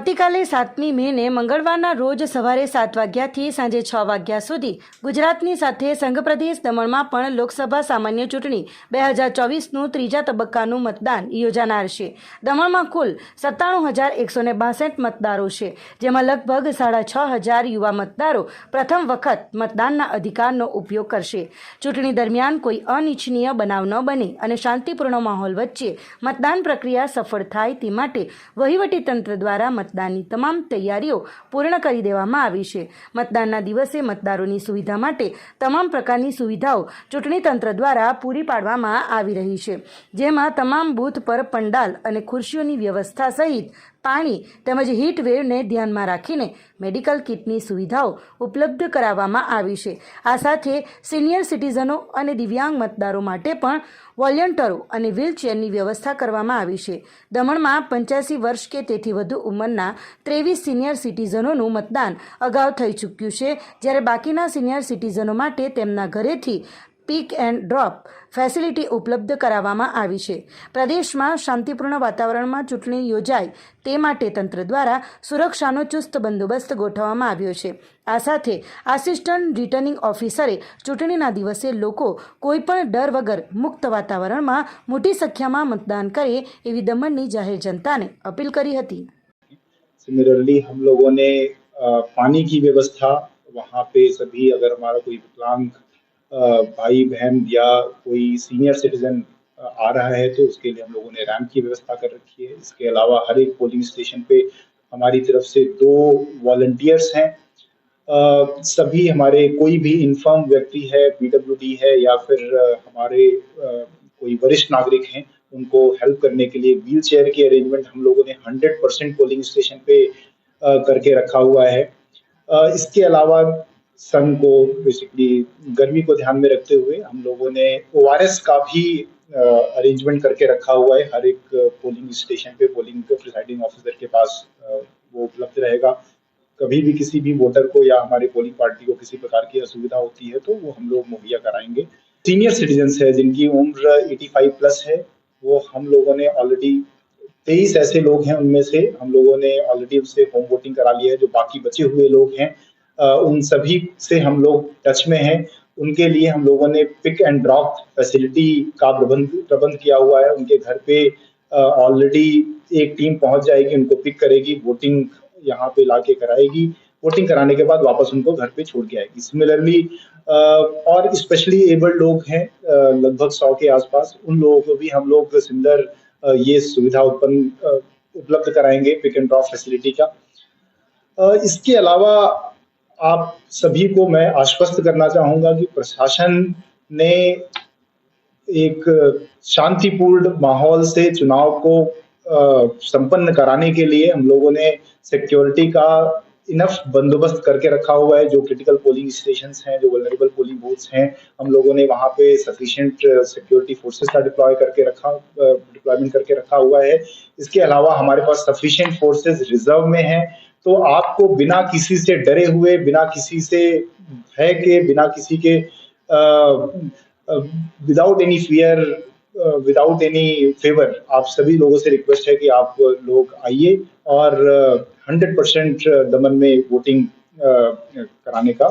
આવતીકાલે સાતમી મેને મંગળવારના રોજ સવારે સાત વાગ્યાથી સાંજે છ વાગ્યા સુધી ગુજરાતની સાથે સંઘ પ્રદેશ દમણમાં પણ લોકસભા સામાન્ય ચૂંટણી બે હજાર ચોવીસનું ત્રીજા તબક્કાનું મતદાન યોજાનાર છે. દમણમાં કુલ સત્તાણું હજાર એકસો ને બાસઠ મતદારો છે, જેમાં લગભગ સાડા છ હજાર યુવા મતદારો પ્રથમ વખત મતદાનના અધિકારનો ઉપયોગ કરશે. ચૂંટણી દરમિયાન કોઈ અનિચ્છનીય બનાવ ન બને અને શાંતિપૂર્ણ માહોલ વચ્ચે મતદાન પ્રક્રિયા સફળ થાય તે માટે વહીવટીતંત્ર દ્વારા મતદાનની તમામ તૈયારીઓ પૂર્ણ કરી દેવામાં આવી છે. મતદાનના દિવસે મતદારોની સુવિધા માટે તમામ પ્રકારની સુવિધાઓ ચૂંટણી તંત્ર દ્વારા પૂરી પાડવામાં આવી રહી છે. જેમાં તમામ બૂથ પર પંડાલ અને ખુરશીઓની વ્યવસ્થા સહિત પાણી તેમજ હીટ વેવને ધ્યાનમાં રાખીને મેડિકલ કિટની સુવિધાઓ ઉપલબ્ધ કરાવવામાં આવી છે. આ સાથે સિનિયર સિટીઝનો અને દિવ્યાંગ મતદારો માટે પણ વોલેન્ટરો અને વ્હીલચેરની વ્યવસ્થા કરવામાં આવી છે. દમણમાં પંચ્યાસી વર્ષ કે તેથી વધુ ઉંમરના ત્રેવીસ સિનિયર સિટીઝનોનું મતદાન અગાઉ થઈ ચૂક્યું છે. જ્યારે બાકીના સિનિયર સિટીઝનો માટે તેમના ઘરેથી પીક એન્ડ ડ્રોપ ફેસિલિટી ઉપલબ્ધ કરાવવામાં આવી છે પ્રદેશમાં શાંતિપૂર્ણ વાતાવરણમાં ચૂંટણી યોજાય તે માટે તંત્ર દ્વારા સુરક્ષાનો ચુસ્ત બંદોબસ્ત ગોઠવવામાં આવ્યો છે આ સાથે આસિસ્ટન્ટ રિટર્નિંગ ઓફિસરે ચૂંટણીના દિવસે લોકો કોઈપણ ડર વગર મુક્ત વાતાવરણમાં મોટી સંખ્યામાં મતદાન કરે એવી દમણની જાહેર જનતાને અપીલ કરી હતી सिमिलरली हम लोगों ने अ, पानी की व्यवस्था वहाँ पे सभी अगर हमारा कोई विकलांग अ, भाई बहन या कोई सीनियर सिटीजन आ रहा है तो उसके लिए हम लोगों ने रैंप की व्यवस्था कर रखी है। इसके अलावा हर एक पोलिंग स्टेशन पे हमारी तरफ़ से दो वॉल्टियर्स हैं। सभी हमारे कोई भी इन्फर्म व्यक्ति है पीडब्ल्यूडी है या फिर हमारे कोई वरिष्ठ नागरिक हैं, उनको हेल्प करने के लिए व्हील चेयर की अरेंजमेंट हम लोगों ने 100 परसेंट पोलिंग स्टेशन पे करके रखा हुआ है। इसके अलावा सन को बेसिकली गर्मी को ध्यान में रखते हुए हम लोगों ने ओआरएस का भी अरेंजमेंट करके रखा हुआ है। हर एक पोलिंग स्टेशन पे पोलिंग प्रिसाइडिंग ऑफिसर के पास वो उपलब्ध रहेगा। कभी भी किसी भी वोटर को या हमारे पोलिंग पार्टी को किसी प्रकार की असुविधा होती है तो वो हम लोग मुहैया कराएँगे। सीनियर सिटीजन्स है, जिनकी उम्र 85 प्लस है, वो हम लोगों ने ऑलरेडी तेईस ऐसे लोग हैं उनमें से। हम लोगों ने ऑलरेडी उनसे होम वोटिंग करा लिया है, जो बाकी बचे हुए लोग हैं। उन सभी से हम लोग टच में हैं। उनके लिए हम लोगों ने पिक एंड ड्रॉप फैसिलिटी का प्रबंध प्रबंध किया हुआ है। उनके घर पे ऑलरेडी एक टीम पहुँच जाएगी, उनको पिक करेगी वोटिंग यहाँ पे लाके कराएगी। वोटिंग कराने के बाद वापस उनको घर पे छोड़ के आएगी। सिमिलरली और स्पेशली एबल्ड लोग हैं लगभग सौ के आसपास, उन लोगों को भी हम लोग सिमिलर ये सुविधा उत्पन्न उपलब्ध कराएँगे पिक एंड ड्रॉप फैसिलिटी का। इसके अलावा आप सभी को मैं आश्वस्त करना चाहूँगा कि प्रशासन ने एक शांतिपूर्ण माहौल से चुनाव को संपन्न कराने के लिए हम लोगों ने सिक्योरिटी का इनफ बंदोबस्त करके रखा हुआ है, जो क्रिटिकल पोलिंग स्टेशन हैं, जो वल्नरेबल पोलिंग बूथ्स हैं, हम लोगों ने वहाँ पे सफिशिएंट सिक्योरिटी फोर्सेस का डिप्लॉय करके रखा डिप्लॉयमेंट करके रखा हुआ है। इसके अलावा हमारे पास सफिशिएंट फोर्सेस रिज़र्व में हैं तो आपको बिना किसी से डरे हुए, बिना किसी से भय के, बिना किसी के without any fear without any favour आप सभी लोगों से रिक्वेस्ट है कि आप लोग आइए और हंड्रेड परसेंट दमन में वोटिंग कराने का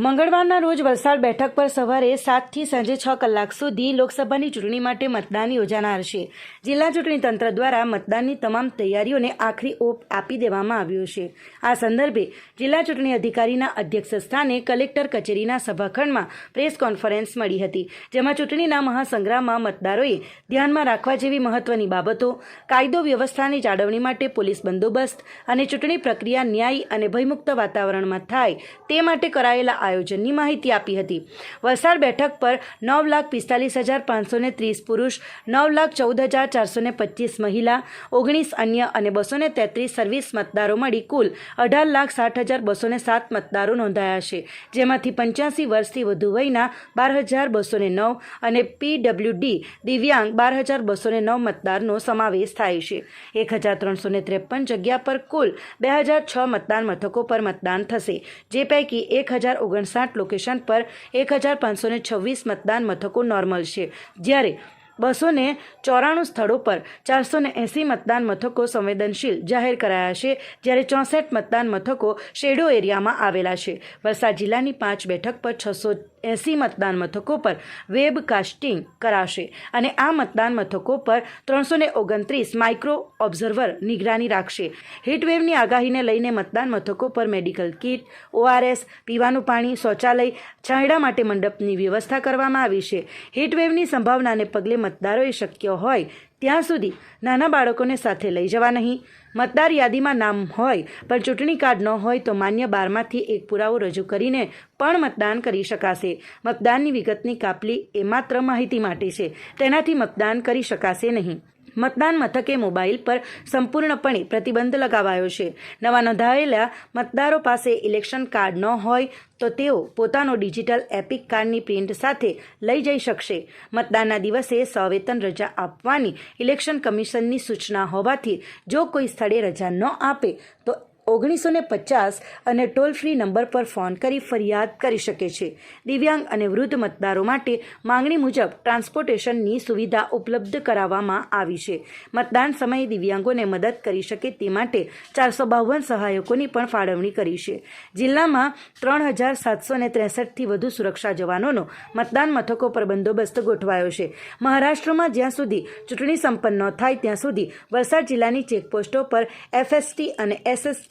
મંગળવારના રોજ વલસાડ બેઠક પર સવારે સાતથી સાંજે છ કલાક સુધી લોકસભાની ચૂંટણી માટે મતદાન યોજાનાર છે. જિલ્લા ચૂંટણી તંત્ર દ્વારા મતદાનની તમામ તૈયારીઓને આખરી ઓપ આપી દેવામાં આવ્યો છે. આ સંદર્ભે જિલ્લા ચૂંટણી અધિકારીના અધ્યક્ષ સ્થાને કલેક્ટર કચેરીના સભાખંડમાં પ્રેસ કોન્ફરન્સ મળી હતી, જેમાં ચૂંટણીના મહાસંગ્રામમાં મતદારોએ ધ્યાનમાં રાખવા જેવી મહત્વની બાબતો, કાયદો વ્યવસ્થાની જાળવણી માટે પોલીસ બંદોબસ્ત અને ચૂંટણી પ્રક્રિયા ન્યાય અને ભયમુક્ત વાતાવરણમાં થાય તે માટે કરાયેલા આયોજનની માહિતી આપી હતી. વલસાડ બેઠક પર નવ લાખ પિસ્તાલીસ હજાર પાંચસો ત્રીસ પુરુષ, નવ લાખ ચૌદ હજાર ચારસો પચીસ મહિલા, ઓગણીસ અન્ય અને બસો તેત્રીસ સર્વિસ મતદારો મળી કુલ અઢાર લાખ સાઠ હજાર બસો સાત મતદારો નોંધાયા છે, જેમાંથી પંચ્યાસી વર્ષથી વધુ વયના બાર હજાર બસો ને નવ અને પીડબ્લ્યુડી દિવ્યાંગ બાર હજાર બસો ને નવ મતદારનો સમાવેશ થાય છે. એક હજાર ત્રણસો ને ત્રેપન જગ્યા પર કુલ બે હજાર છ મતદાન મથકો પર મતદાન થશે, જે પૈકી એક હજાર ઓગણસાઠ લોકેશન પર એક હજાર પાંચસો છવ્વીસ મતદાન મથકો નોર્મલ છે. જ્યારે બસો ને ચોરાણું સ્થળો પર ચારસો ને એંસી મતદાન મથકો સંવેદનશીલ જાહેર કરાયા છે, જ્યારે ચોસઠ મતદાન મથકો શેડો એરિયામાં આવેલા છે. વલસાડ જિલ્લાની પાંચ બેઠક પર છસો એંસી મતદાન મથકો પર વેબકાસ્ટિંગ કરાશે અને આ મતદાન મથકો પર ત્રણસો ઓગણત્રીસ માઇક્રો ઓબ્ઝર્વર નિગરાની રાખશે. હીટવેવની આગાહીને લઈને મતદાન મથકો પર મેડિકલ કિટ, ઓઆરએસ, પીવાનું પાણી, શૌચાલય, છાંયડા માટે મંડપની વ્યવસ્થા કરવામાં આવી છે. હીટવેવની સંભાવનાને પગલે મતદારોએ શક્ય હોય ત્યાં સુધી નાના બાળકોને સાથે લઈ જવા નહીં. મતદાર યાદીમાં નામ હોય, પણ ચૂંટણી કાર્ડ ન હોય તો માન્ય બારમાંથી એક પુરાવો રજૂ કરીને પણ મતદાન કરી શકાશે. મતદાનની વિગતની કાપલી એ માત્ર માહિતી માટે છે. તેનાથી મતદાન કરી શકાશે નહીં. મતદાન મથકે મોબાઈલ પર સંપૂર્ણપણે પ્રતિબંધ લગાવાયો છે. નવા નોંધાયેલા મતદારો પાસે ઇલેક્શન કાર્ડ ન હોય તો તેઓ પોતાનો ડિજિટલ એપિક કાર્ડની પ્રિન્ટ સાથે લઈ જઈ શકશે. મતદાનના દિવસે સવેતન રજા આપવાની ઇલેક્શન કમિશનની સૂચના હોવાથી જો કોઈ સ્થળે રજા ન આપે તો ઓગણીસો ને પચાસ અને ટોલ ફ્રી નંબર પર ફોન કરી ફરિયાદ કરી શકે છે. દિવ્યાંગ અને વૃદ્ધ મતદારો માટે માંગણી મુજબ ટ્રાન્સપોર્ટેશનની સુવિધા ઉપલબ્ધ કરાવવામાં આવી છે. મતદાન સમયે દિવ્યાંગોને મદદ કરી શકે તે માટે ચારસો બાવન સહાયકોની પણ ફાળવણી કરી છે. જિલ્લામાં ત્રણ હજાર સાતસો ને ત્રેસઠથી વધુ સુરક્ષા જવાનોનો મતદાન મથકો પર બંદોબસ્ત ગોઠવાયો છે. મહારાષ્ટ્રમાં જ્યાં સુધી ચૂંટણી સંપન્ન થાય ત્યાં સુધી વલસાડ જિલ્લાની ચેકપોસ્ટો પર એફએસટી અને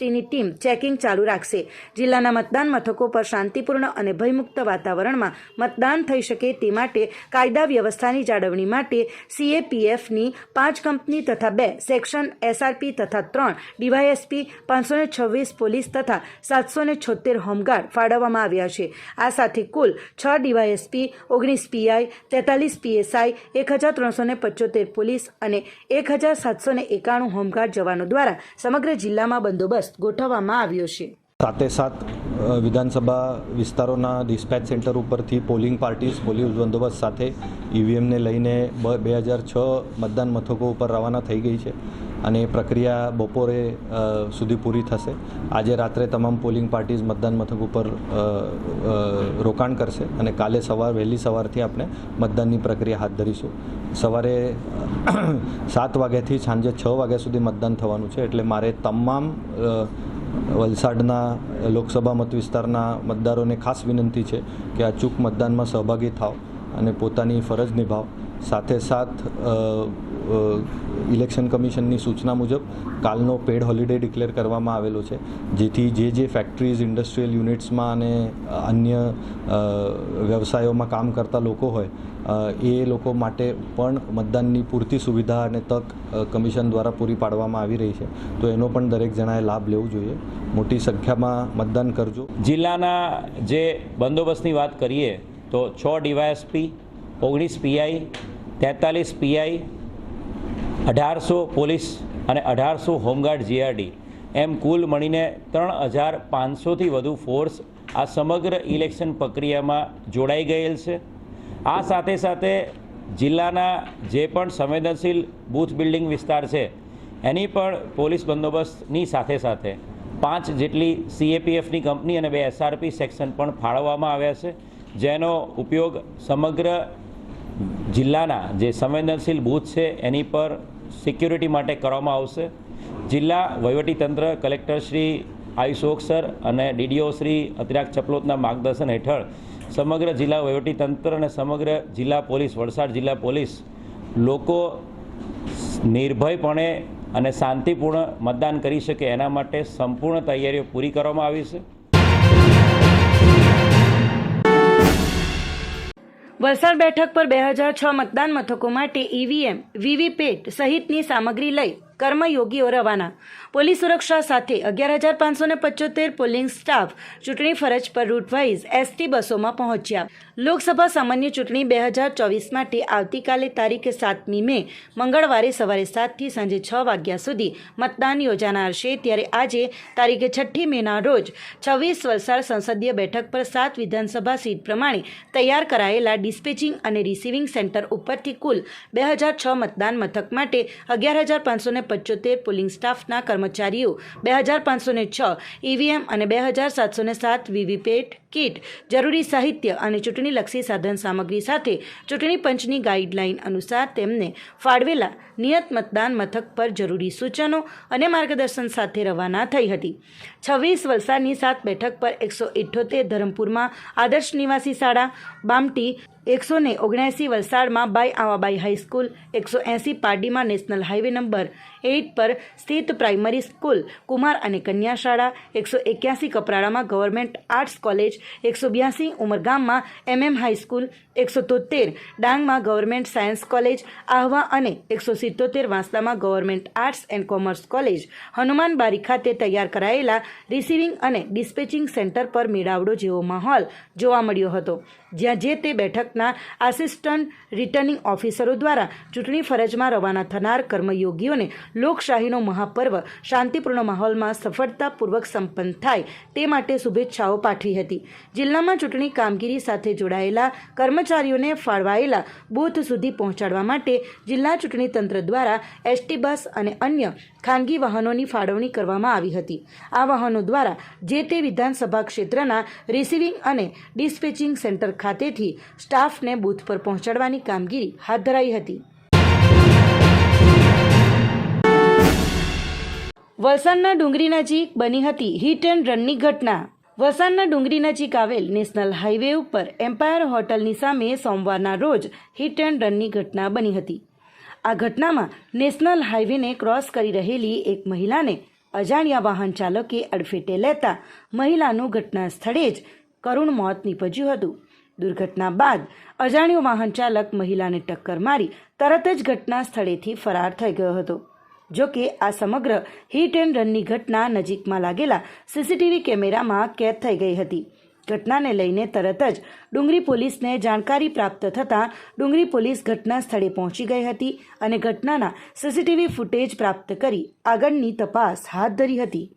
એસએસટીની ટીમ ચેકિંગ ચાલુ રાખશે. જિલ્લાના મતદાન મથકો પર શાંતિપૂર્ણ અને ભયમુક્ત વાતાવરણમાં મતદાન થઈ શકે તે માટે કાયદા વ્યવસ્થાની જાળવણી માટે સીએપીએફની પાંચ કંપની તથા બે સેક્શન એસઆરપી તથા ત્રણ ડીવાયએસપી પાંચસો છવ્વીસ પોલીસ તથા સાતસો છોતેર હોમગાર્ડ ફાળવવામાં આવ્યા છે. આ સાથે કુલ છ ડીવાયએસપી, ઓગણીસ પીઆઈ, તેતાલીસ પીએસઆઈ, એક હજાર ત્રણસો પંચોતેર પોલીસ અને એક હજાર સાતસો એકાણું હોમગાર્ડ જવાનો દ્વારા સમગ્ર જિલ્લામાં બંદોબસ્ત ગોઠવવામાં આવ્યો છે. સાથે અ, વિધાનસભા વિસ્તારોના ડિસ્પેચ સેન્ટર ઉપરથી પોલિંગ પાર્ટીઝ પોલીસ બંદોબસ્ત સાથે ઈવીએમને લઈને બ હજાર છ મતદાન મથકો ઉપર રવાના થઈ ગઈ છે અને એ પ્રક્રિયા બપોરે સુધી પૂરી થશે. આજે રાત્રે તમામ પોલિંગ પાર્ટીઝ મતદાન મથક ઉપર રોકાણ કરશે અને કાલે સવાર, વહેલી સવારથી આપણે મતદાનની પ્રક્રિયા હાથ ધરીશું. સવારે સાત વાગ્યાથી સાંજે છ વાગ્યા સુધી મતદાન થવાનું છે એટલે મારે તમામ વલસાડના લોકસભા મત વિસ્તારના મતદારોને ખાસ વિનંતી છે કે અચૂક મતદાનમાં સહભાગી થાવ અને પોતાની ફરજ નિભાવ. સાથે સાથ ઇલેક્શન કમિશનની સૂચના મુજબ કાલનો પેડ હોલિડે ડિક્લેર કરવામાં આવેલો છે, જેથી જે જે ફેક્ટરીઝ, ઇન્ડસ્ટ્રીયલ યુનિટ્સમાં અને અન્ય વ્યવસાયોમાં કામ કરતા લોકો હોય એ લોકો માટે પણ મતદાનની પૂરતી સુવિધા અને તક કમિશન દ્વારા પૂરી પાડવામાં આવી રહી છે. તો એનો પણ દરેક જણાએ લાભ લેવો જોઈએ. મોટી સંખ્યામાં મતદાન કરજો. જિલ્લાના જે બંદોબસ્તની વાત કરીએ, તો છ ડીવાયએસપી, ઓગણીસ પીઆઈ તેતાલીસ પીઆઈ, અઢારસો પોલીસ અને અઢારસો હોમગાર્ડ જીઆરડી. એમ કુલ મળીને ત્રણ હજાર પાંચસોથી વધુ ફોર્સ આ સમગ્ર ઇલેક્શન પ્રક્રિયામાં જોડાઈ ગયેલ છે. આ સાથે સાથે જિલ્લાના જે પણ સંવેદનશીલ બૂથ બિલ્ડિંગ વિસ્તાર છે, એની પણ પોલીસ બંદોબસ્તની સાથે સાથે પાંચ જેટલી સીએપીએફની કંપની અને બે એસઆરપી સેક્શન પણ ફાળવવામાં આવ્યા છે, જેનો ઉપયોગ સમગ્ર જિલ્લાના જે સંવેદનશીલ બૂથ છે, એની પર સિક્યુરિટી માટે કરવામાં આવશે. જિલ્લા વહીવટીતંત્ર કલેક્ટર શ્રી આયુષોક સર અને ડીડીઓ શ્રી અતિરાગ ચપલોતના માર્ગદર્શન હેઠળ સમગ્ર જિલ્લા વહીવટીતંત્ર અને સમગ્ર જિલ્લા પોલીસ, વલસાડ જિલ્લા પોલીસ લોકો નિર્ભયપણે અને શાંતિપૂર્ણ મતદાન કરી શકે એના માટે સંપૂર્ણ તૈયારીઓ પૂરી કરવામાં આવી છે. વલસાડ બેઠક પર બે હજાર છ મતદાન મથકો માટે ઈવીએમ વીવીપેટ સહિતની સામગ્રી લઈ કર્મયોગીઓ રવાના. પોલીસ સુરક્ષા સાથે અગિયાર હજાર પાંચસો ને પંચોતેર પોલિંગ સ્ટાફ ચૂંટણી ફરજ પર રૂટવાઇઝ એસટી બસોમાં પહોંચ્યા. લોકસભા સામાન્ય ચૂંટણી બે હજાર ચોવીસ માટે આવતીકાલે તારીખ સાતમી મે, મંગળવારે સવારે સાતથી સાંજે છ વાગ્યા સુધી મતદાન યોજાનાર છે. ત્યારે આજે તારીખ છઠ્ઠી મેના રોજ છવ્વીસ વલસાડ સંસદીય બેઠક પર સાત વિધાનસભા સીટ પ્રમાણે તૈયાર કરાયેલા ડિસ્પેચિંગ અને રિસીવિંગ સેન્ટર ઉપરથી કુલ બે હજાર છ મતદાન મથક માટે અગિયાર હજાર પાંચસો ને પંચોતેર પોલિંગ સ્ટાફના કર્મચારીઓ, બે હજાર પાંચસો છ ઈવીએમ અને બે હજાર સાતસો ને સાત વીવીપેટ કીટ, જરૂરી સાહિત્ય અને ચૂંટણીલક્ષી સાધન સામગ્રી સાથે ચૂંટણી પંચની ગાઈડલાઈન અનુસાર તેમને ફાળવેલા નિયત મતદાન મથક પર જરૂરી સૂચનો અને માર્ગદર્શન સાથે રવાના થઈ હતી. છવ્વીસ વલસાડની સાત બેઠક પર એકસો ઇઠ્ઠોતેર ધરમપુરમાં આદર્શ નિવાસી શાળા, બામટી એકસો ને ઓગણએંસી વલસાડમાં બાઈ આવાબાઈ હાઈસ્કૂલ, એકસો એંસી પારડીમાં નેશનલ હાઈવે નંબર એઇટ પર સ્થિત પ્રાઇમરી સ્કૂલ, કુમાર અને કન્યા શાળા, એકસો એક્યાસી કપરાડામાં ગવર્મેન્ટ આર્ટ્સ કોલેજ એકસો બ્યાસી ઉમરગામમાં એમએમ હાઈસ્કૂલ એકસો તોતેર ડાંગમાં ગવર્મેન્ટ સાયન્સ કોલેજ આહવા અને એકસો સિત્તોતેર વાંસદામાં government arts and commerce college Hanuman Bari ખાતે તૈયાર કરાયેલા રિસીવિંગ અને ડિસ્પેચિંગ સેન્ટર પર મેળાવડો જેવો માહોલ જોવા મળ્યો હતો. જ્યાં જે તે બેઠકના આસિસ્ટન્ટ રિટર્નિંગ ઓફિસરો દ્વારા ચૂંટણી ફરજમાં રવાના થનાર કર્મયોગીઓને લોકશાહીનો મહાપર્વ, શાંતિપૂર્ણ માહોલમાં સફળતાપૂર્વક સંપન્ન થાય તે માટે શુભેચ્છાઓ પાઠવી હતી. જિલ્લામાં ચૂંટણી કામગીરી સાથે જોડાયેલા કર્મચારીઓને ફાળવાયેલા બૂથ સુધી પહોંચાડવા માટે જિલ્લા ચૂંટણી તંત્ર દ્વારા એસટી બસ અને અન્ય ખાનગી વાહનોની ફાળવણી કરવામાં આવી હતી. આ વાહનો દ્વારા જે તે વિધાનસભા ક્ષેત્રના રિસીવિંગ અને ડિસ્પેચિંગ સેન્ટર ખાતેથી સ્ટાફને બૂથ પર પહોંચાડવાની કામગીરી હાથ ધરાઈ હતી. વલસાડના ડુંગરી નજીક બની હતી હિટ એન્ડ રનની ઘટના. વલસાડના ડુંગરી નજીક આવેલ નેશનલ હાઈવે ઉપર એમ્પાયર હોટલની સામે સોમવારના રોજ હિટ એન્ડ રનની ઘટના બની હતી. આ ઘટનામાં નેશનલ હાઈવેને ક્રોસ કરી રહેલી એક મહિલાને અજાણ્યા વાહન ચાલકે અડફેટે લેતા મહિલાનું ઘટના સ્થળે જ કરુણ મોત નીપજ્યું હતું. દુર્ઘટના બાદ અજાણ્યો વાહન ચાલક મહિલાને ટક્કર મારી તરત જ ઘટના સ્થળેથી ફરાર થઈ ગયો હતો. જો કે આ સમગ્ર હિટ એન્ડ રનની ઘટના નજીકમાં લાગેલા સીસીટીવી કેમેરામાં કેદ થઈ ગઈ હતી. ઘટનાને લઈને તરત જ ડુંગરી પોલીસને જાણકારી પ્રાપ્ત થતાં ડુંગરી પોલીસ ઘટના સ્થળે પહોંચી ગઈ હતી અને ઘટનાના સીસીટીવી ફૂટેજ પ્રાપ્ત કરી આગળની તપાસ હાથ ધરી હતી.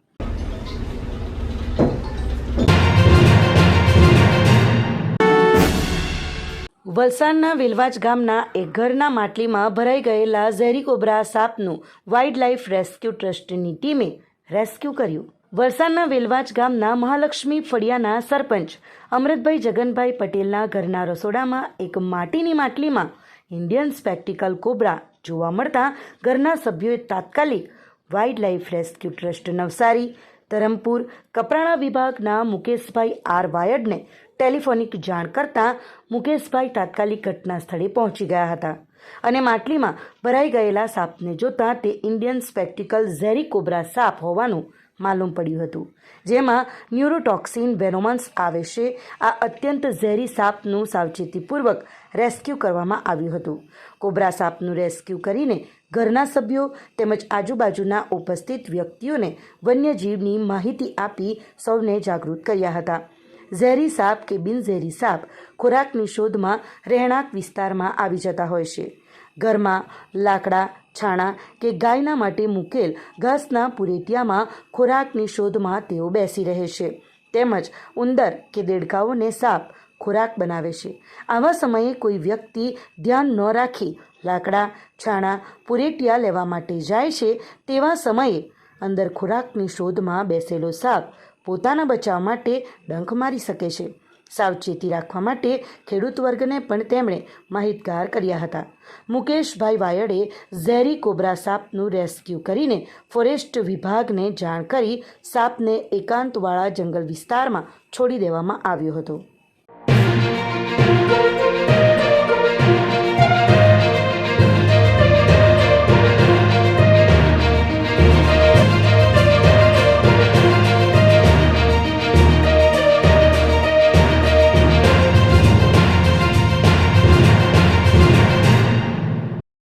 વલસાડના વેલવાજ ગામના એક ઘરના માટલીમાં ભરાઈ ગયેલા ઝેરી કોબ્રા સાપનું વાઇલ્ડ લાઇફ રેસ્ક્યુ ટ્રસ્ટની ટીમે રેસ્ક્યુ કર્યું. વલસાડના વેલવાજ ગામના મહાલક્ષ્મી ફળિયાના સરપંચ અમૃતભાઈ જગનભાઈ પટેલના ઘરના રસોડામાં એક માટીની માટલીમાં ઇન્ડિયન સ્પેક્ટિકલ કોબ્રા જોવા મળતા ઘરના સભ્યોએ તાત્કાલિક wild life rescue trust Navsari, Dharampur, Kaprada વિભાગના મુકેશભાઈ આર વાયડને ટેલિફોનિક જાણ કરતાં મુકેશભાઈ તાત્કાલિક ઘટના સ્થળે પહોંચી ગયા હતા અને માટલીમાં ભરાઈ ગયેલા સાપને જોતાં તે ઇન્ડિયન સ્પેક્ટિકલ ઝેરી કોબ્રા સાપ હોવાનું માલુમ પડ્યું હતું. જેમાં ન્યુરોટોક્સિન વેનોમન્સ આવે છે. આ અત્યંત ઝેરી સાપનું સાવચેતીપૂર્વક રેસ્ક્યુ કરવામાં આવ્યું હતું. કોબ્રા સાપનું રેસ્ક્યુ કરીને ઘરના સભ્યો તેમજ આજુબાજુના ઉપસ્થિત વ્યક્તિઓને વન્યજીવની માહિતી આપી સૌને જાગૃત કર્યા હતા. ઝેરી સાપ કે બિનઝેરી સાપ ખોરાકની શોધમાં રહેણાંક વિસ્તારમાં આવી જતા હોય છે. ઘરમાં લાકડા, છાણા કે ગાયના માટે મૂકેલ ઘાસના પુરેટિયામાં ખોરાકની શોધમાં તેઓ બેસી રહે છે. તેમજ ઉંદર કે દેડકાઓને સાપ ખોરાક બનાવે છે. આવા સમયે કોઈ વ્યક્તિ ધ્યાન ન રાખી લાકડા, છાણા, પુરેટિયા લેવા માટે જાય છે, તેવા સમયે અંદર ખોરાકની શોધમાં બેસેલો સાપ પોતાના બચાવ માટે ડંખ મારી શકે છે. સાવચેતી રાખવા માટે ખેડૂત વર્ગને પણ તેમણે માહિતગાર કર્યા હતા. મુકેશભાઈ વાયડે ઝેરી કોબ્રા સાપનું રેસ્ક્યુ કરીને ફોરેસ્ટ વિભાગને જાણ કરી સાપને એકાંતવાળા જંગલ વિસ્તારમાં છોડી દેવામાં આવ્યો હતો.